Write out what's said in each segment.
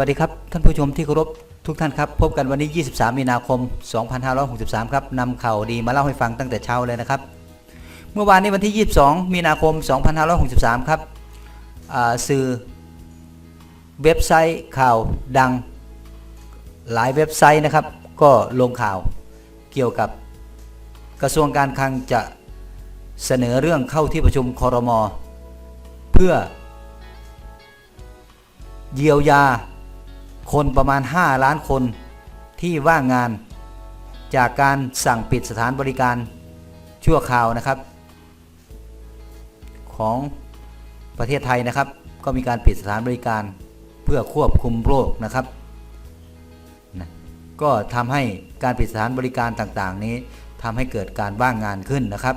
วัสดีครับ ท่านผู้ชมที่เคารพทุกท่านครับ พบกันวันนี้ 23 มีนาคม 2563 ครับนำข่าวดีมาเล่าให้ฟังตั้งแต่เช้าเลยนะครับ เมื่อวานนี้วันที่ 22 มีนาคม 2563 ครับสื่อเว็บไซต์ข่าวดังหลายเว็บไซต์นะครับ ก็ลงข่าวเกี่ยวกับกระทรวงการคลังจะเสนอเรื่องเข้าที่ประชุมคอรมอเพื่อเยียวยา คนประมาณ 5 ล้านคนที่ว่างงาน จากการสั่งปิดสถานบริการชั่วคราวนะครับ ของประเทศไทยนะครับ ก็มีการปิดสถานบริการเพื่อควบคุมโรคนะครับนะก็ทำให้การปิดสถานบริการต่างๆ นี้ทำให้เกิดการว่างงานขึ้นนะครับ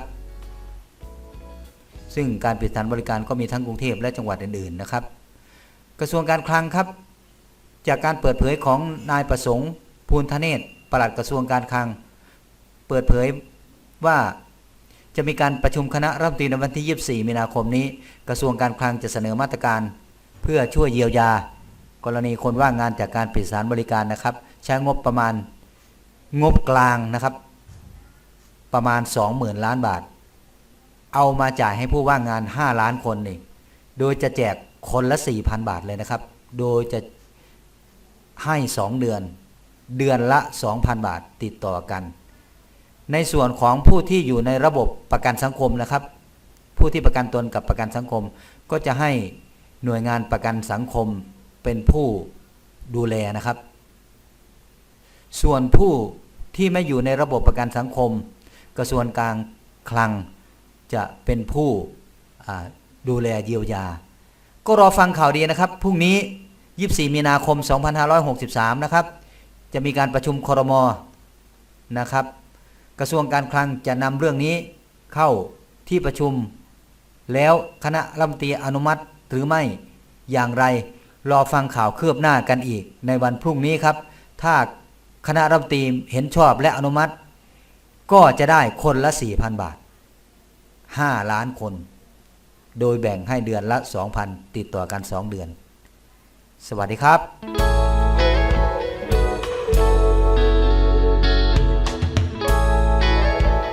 ซึ่งการปิดสถานบริการก็มีทั้งกรุงเทพและจังหวัดอื่นๆนะครับ กระทรวงการคลังครับ จากการเปิดเผยของนายประสงค์ ภูลธเนศปลัดกระทรวงการคลัง เปิดเผยว่าจะมีการประชุมคณะรัฐมนตรีในวันที่ 24 มีนาคมนี้ กระทรวงการคลังจะเสนอมาตรการ เพื่อช่วยเยียวยา กรณีคนว่างงานจากการปิดสถานบริการนะครับ ใช้งบประมาณงบกลางนะครับ ประมาณ 20,000 ล้านบาท เอามาจ่ายให้ผู้ว่างงาน 5 ล้านคนนี่โดยจะแจกคนละ 4,000 บาทเลยนะครับ โดยจะ ให้2เดือน เดือนละ 2,000 บาทติดต่อกัน ในส่วนของผู้ที่อยู่ในระบบประกันสังคมนะครับ ผู้ที่ประกันตนกับประกันสังคม ก็จะให้หน่วยงานประกันสังคมเป็นผู้ดูแลนะครับ ส่วนผู้ที่ไม่อยู่ในระบบประกันสังคม กระทรวงการคลังจะเป็นผู้ดูแลเยียวยา ก็รอฟังข่าวดีนะครับพรุ่งนี้ 24 มีนาคม 2563 นะครับ จะมีการประชุมครมนะครับ กระทรวงการคลังจะนำเรื่องนี้เข้าที่ประชุม แล้วคณะรัฐมนตรีอนุมัติหรือไม่อย่างไร รอฟังข่าวคืบหน้ากันอีกในวันพรุ่งนี้ครับ ถ้าคณะรัฐมนตรีเห็นชอบและอนุมัติ ก็จะได้คนละ 4,000 บาท 5 ล้านคน โดยแบ่งให้เดือนละ 2,000 ติดต่อกัน 2 เดือน สวัสดีครับ